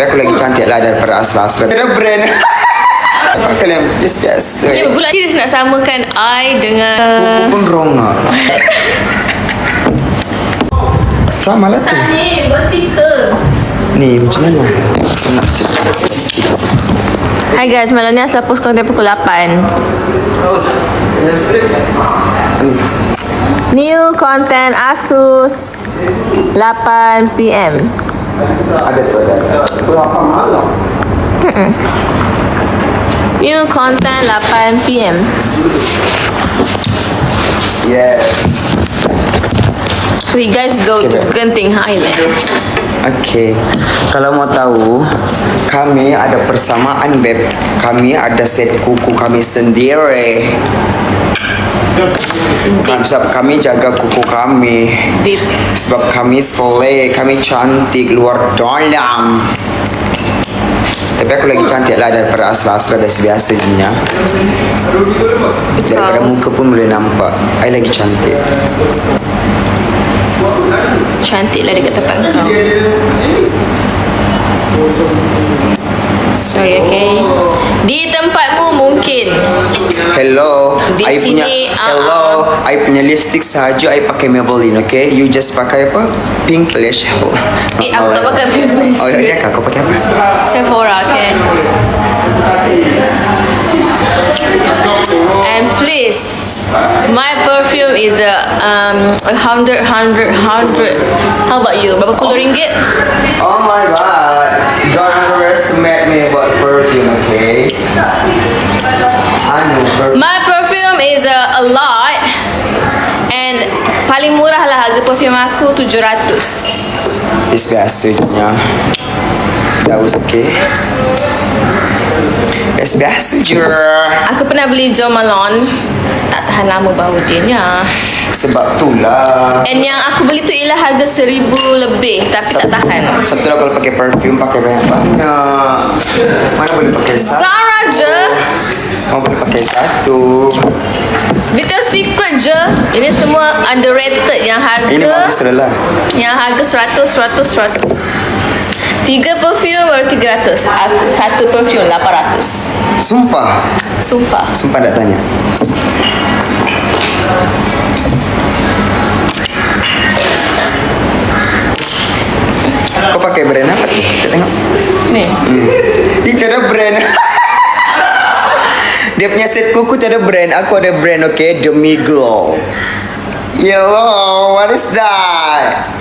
Tapi aku lagi cantik lah daripada Asra-Asra. Ada brand. Apa kalian just biasa. Dia pula serius nak samakan I dengan Aku pun rongak. Sama lah tu. ni buat stiker. Ni macam mana? Aku nak set. Hai guys, malam ni Asal post konten pukul 8 New content Asus 8pm Ada tu ada. Aku apa malam? New content 8pm Yes. We guys go to Genting Highland Okay. Kalau mau tahu, kami ada persamaan beb. Kami ada set kuku kami sendiri. Kami, sebab kami jaga kuku kami. Sebab kami soleh, kami cantik luar dalam. Tapi aku lagi cantik lah daripada asra-asra biasa-biasa je nya. Daripada muka pun boleh nampak. I lagi cantik. cantik lah dekat tempat kau Sorry okay Di tempatmu mungkin Hello, Di I punya sini, ah, hello, I punya lipstick saja I pakai Maybelline, okay? You just pakai apa? Pink lash. Eh aku tak pakai pimple Oh ya, ya, kau pakai apa? Sephora okay And please My perfume is a um a hundred hundred hundred. How about you? Berapa puluh ringgit? Oh my god, don't underestimate me about perfume, okay? I know perfume. My perfume is a, a lot and paling murah lah harga perfume aku 700. It's biasanya. That was okay. It's biasa je. Aku pernah beli Jo Malone tak tahan lama bau dia nya. Sebab tu lah. And yang aku beli tu ialah harga seribu lebih tapi tak tahan. Sebab tu lah kalau pakai perfume pakai banyak-banyak. Mana boleh pakai? Zara je. Mana boleh pakai satu? Victoria's Secret je. Ini semua underrated yang Ini harga bagus dah lah. yang harga 100 100 100. Tiga perfume baru 300. Aku satu perfume 800. Sumpah. Sumpah. Sumpah tak tanya. Kau pakai brand apa tu? Kita tengok. Ni. Itu ada brand. Dia punya set kuku tu ada brand. Aku ada brand, okay? Demi Glow. Hello, what is that?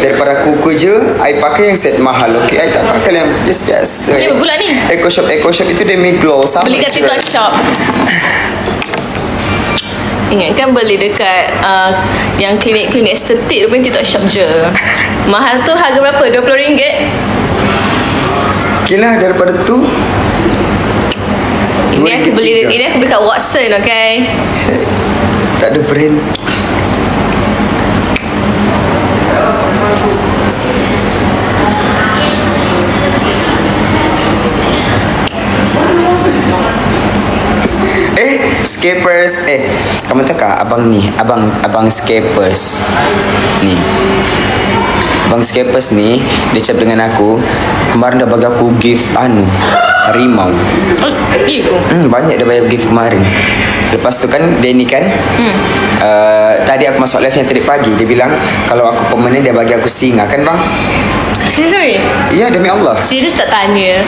Daripada kuku je, I pakai yang set mahal, okay? I tak pakai yang just biasa. Ni apa pula ni? Eco Shop, Eco Shop itu Demi Glow. Sama Beli kat. TikTok shop. Ingat kan beli dekat uh, yang klinik-klinik estetik tu pun TikTok shop je. Mahal tu harga berapa? RM20? Okay daripada tu. Ini aku beli RM23. ini aku beli kat Watson, okay? Tak ada brand. Eh, Scapers. Eh, kamu kah abang ni? Abang abang Scapers. Ni. Abang Scapers ni, dia cakap dengan aku, kemarin dah bagi aku gift anu, harimau. Oh, iya ke? Hmm, banyak dia bayar gift kemarin. Lepas tu kan dia ni kan hmm. uh, Tadi aku masuk live yang tadi pagi Dia bilang Kalau aku permanent dia bagi aku singa Kan bang? Serius? Ya demi Allah Serius tak tanya?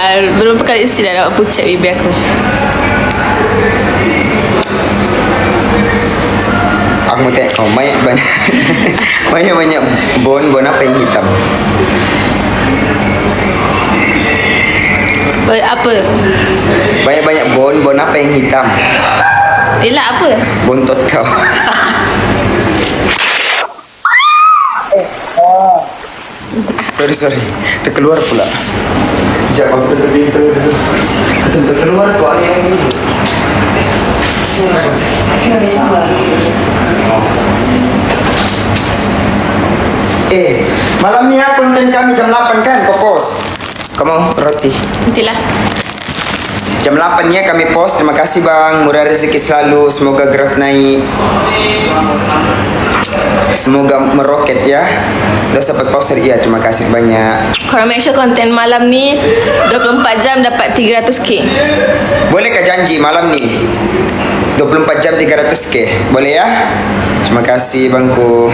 Lah Belum pakai lipstick dah dapat pucat bibir aku. Aku mau tanya kau Banyak banyak. Banyak banyak Bon Bon apa yang hitam? Ber- Apa? Banyak banyak bon Bon apa yang hitam? Yelah apa? Bontot kau Sorry sorry Terkeluar pula Sekejap aku terpintu dulu Macam terkeluar tu angin yang ini Sini Sini sama Eh Malam ni ya konten kami jam 8 kan kau post. Kau mau roti? Nantilah. Jam 8 ni ya kami post. Terima kasih bang. Murah rezeki selalu. Semoga graf naik. Semoga meroket ya. Dah sampai post hari ya. Terima kasih banyak. Korang make sure konten malam ni 24 jam dapat 300k. Bolehkah janji malam ni? 24 jam 300k. Boleh ya? Terima kasih bangku.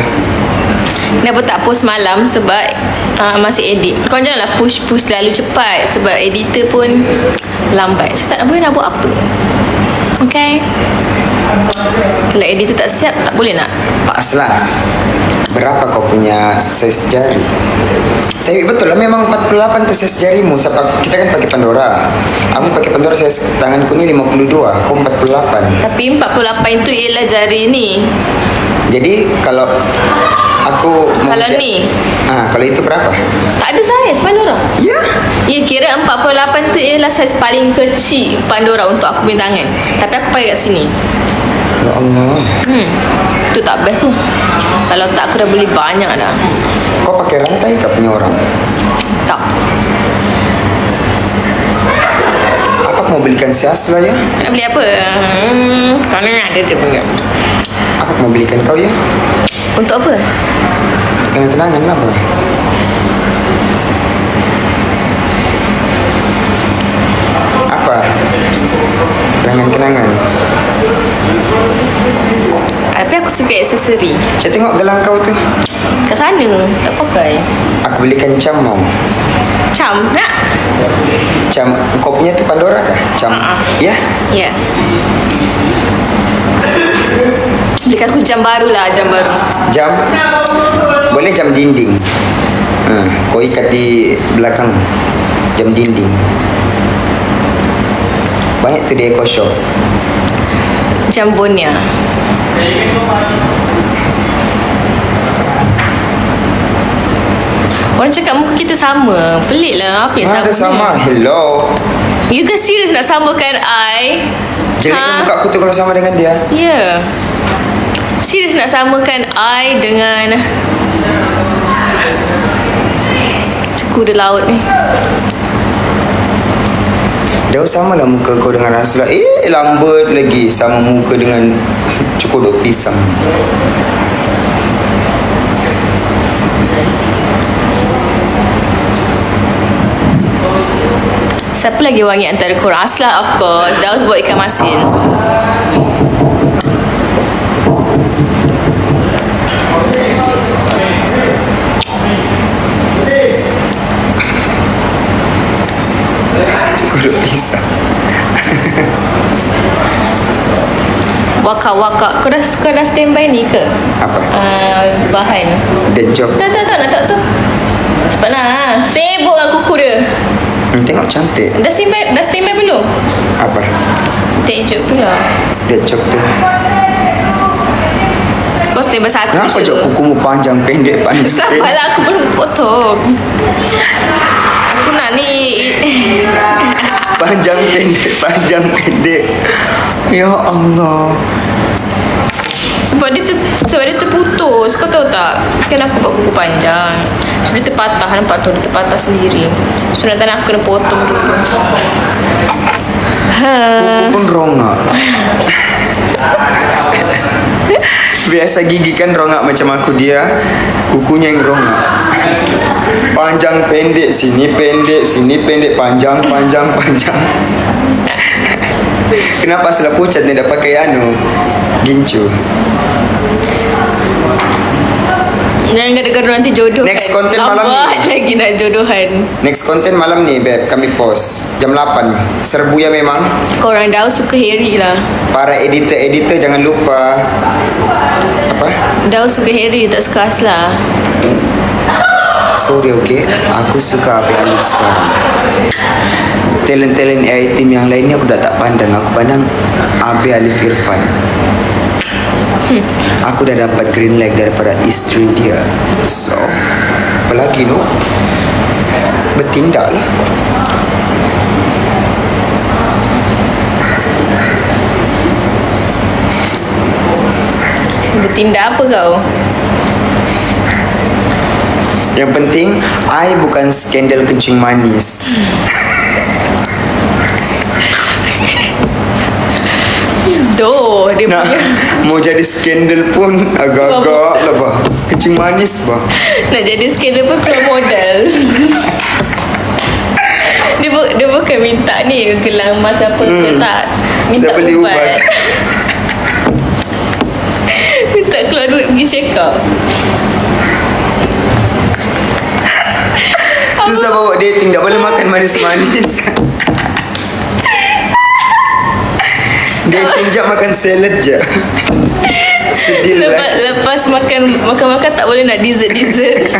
Kenapa tak post malam sebab uh, masih edit. Kau janganlah push-push terlalu cepat sebab editor pun lambat. Saya tak boleh nak buat apa. Okay. Kalau editor tak siap tak boleh nak paksa. Aslan. Berapa kau punya saiz jari? Saya betul lah memang 48 tu saiz jarimu sebab kita kan pakai Pandora. Aku pakai Pandora saiz tanganku ni 52, kau 48. Tapi 48 itu ialah jari ni. Jadi kalau aku Kalau ni? Ah, kalau itu berapa? Tak ada saiz Pandora. Ya. Ya kira 48 tu ialah saiz paling kecil Pandora untuk aku punya tangan. Tapi aku pakai kat sini. Ya Allah. Hmm. Tu tak best tu. Kalau tak aku dah beli banyak dah. Kau pakai rantai kau punya orang? Tak. Apa aku mau belikan si Asla ya? Nak beli apa? Hmm, kalau ada je punya. Apa aku mau belikan kau ya? Untuk apa? Kenang-kenangan apa? Apa? Kenangan-kenangan. Tapi aku suka aksesori. Saya tengok gelang kau tu. Kat sana tak pakai. Aku belikan cam mau. Macam nak? Cam kau punya tu Pandora kah? Cam. Ah, ah. Ya? Ya. Yeah. Belikan aku jam baru lah, jam baru. Jam. Boleh jam dinding. Ha, kau ikat di belakang jam dinding. Banyak tu di Eco Shop. Jam Bonia. Orang cakap muka kita sama. Pelik lah. Apa yang Ha, sama? sama. Hello. You guys serius nak samakan I? Jelek ha? muka aku tu kalau sama dengan dia. Ya. Yeah. Serius nak samakan I dengan Ceku de laut ni. Dah sama lah muka kau dengan Asla. Eh, lambat lagi. Sama muka dengan cukodok pisang. Siapa lagi wangi antara korang? Aslah of course. Daus buat ikan masin. Cukodok pisang. Wakak-wakak. Kau dah, kau dah standby ni ke? Apa? Uh, bahan. Dead job. Tak, tak, tak. Nak tak tu. Cepatlah. Sibuk lah kuku dia. Hmm, tengok cantik. Dah standby, dah standby belum? Apa? Tejuk tu lah. Dead job tu. Kau standby satu Kenapa je. kukumu panjang pendek panjang Sabarlah aku belum potong. Aku nak ni Panjang pendek panjang pendek. Ya Allah. sebab dia ter, sebab dia terputus. Kau tahu tak? Kan aku buat kuku panjang. So dia terpatah nampak tu dia terpatah sendiri. So nak tak nak aku kena potong dulu. Kuku pun rongak. Biasa gigi kan rongak macam aku dia Kukunya yang rongak Panjang pendek Sini pendek Sini pendek Panjang panjang panjang Kenapa setelah pucat ni dah pakai anu Gincu Jangan gaduh-gaduh nanti jodoh Next kan. content malam Lambat ni. lagi nak jodohan. Next content malam ni Beb Kami post Jam 8 Serbu ya memang Korang dah suka Harry lah. Para editor-editor jangan lupa Apa? Dah suka Harry tak suka Asla. Sorry okay Aku suka Abi Alif sekarang. Talent-talent AI team yang lainnya aku dah tak pandang. Aku pandang Abi Alif Irfan. Aku dah dapat green light daripada isteri dia. So Apa lagi no Bertindak lah. Bertindak apa kau? Yang penting I bukan skandal kencing manis. Doh, dia Nak punya. Mau jadi skandal pun Agak-agak lah bah. Kencing manis bah. Nak jadi skandal pun keluar modal. Dia, bu, dia bukan minta ni gelang emas apa hmm. ke tak. Minta beli ubat, ubat. minta keluar duit pergi check up Susah bawa dating Tak boleh makan manis-manis. Dating je makan salad je. Sedih lepas, lah. lepas makan makan-makan tak boleh nak dessert dessert.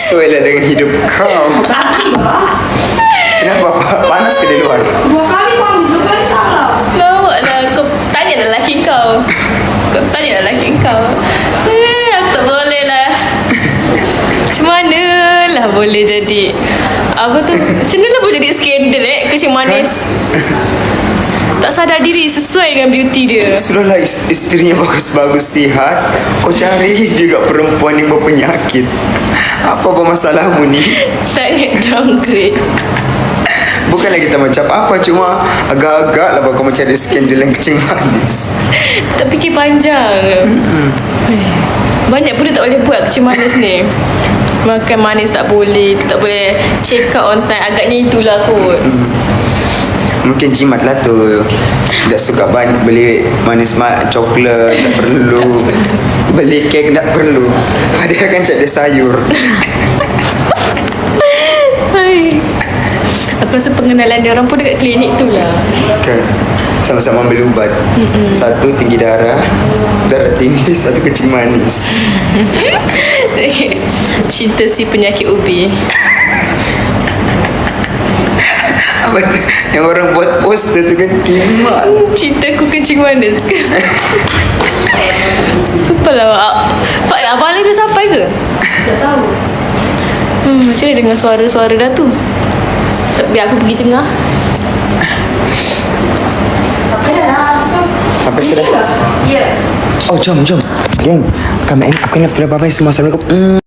Sesuai lah dengan hidup kau. Kenapa? Panas ke di luar? Dua kali kau ambil, dua kali salah. Lawak lah. Kau tanya lelaki kau. Kau tanya lelaki kau boleh jadi Apa tu? Macam mana boleh jadi skandal eh? Kecil manis. Tak sadar diri Sesuai dengan beauty dia. Sudahlah is- isterinya bagus-bagus sihat. Kau cari juga perempuan yang berpenyakit. Apa apa ni? Sangat downgrade. Bukanlah kita macam apa Cuma agak-agak lah kau macam ada skandal yang kecing manis. Tak fikir panjang. Banyak pun dia tak boleh buat kecil manis ni Makan manis tak boleh Tak boleh check out on time. Agaknya itulah kot. Mungkin jimat lah tu. Tak suka banyak beli manis mak coklat Tak perlu. Beli kek tak perlu. Ada kan cak dia sayur Hai. Aku rasa pengenalan dia orang pun dekat klinik tu lah. Kan? Sama-sama ambil ubat. Mm-mm. Satu tinggi darah Darah tinggi Satu kecing manis. Cinta si penyakit ubi. Apa tu? Yang orang buat poster tu kan Kimak. Cintaku kencing manis Sumpah lah Pak, Abang Ali dah sampai ke? Tak tahu. Hmm, macam mana dengar suara-suara dah tu? Biar aku pergi tengah Sampai dah lah. Sampai sudah? Ya. Oh jom jom. Geng Kami aku nak bye bye semua. Assalamualaikum. mm.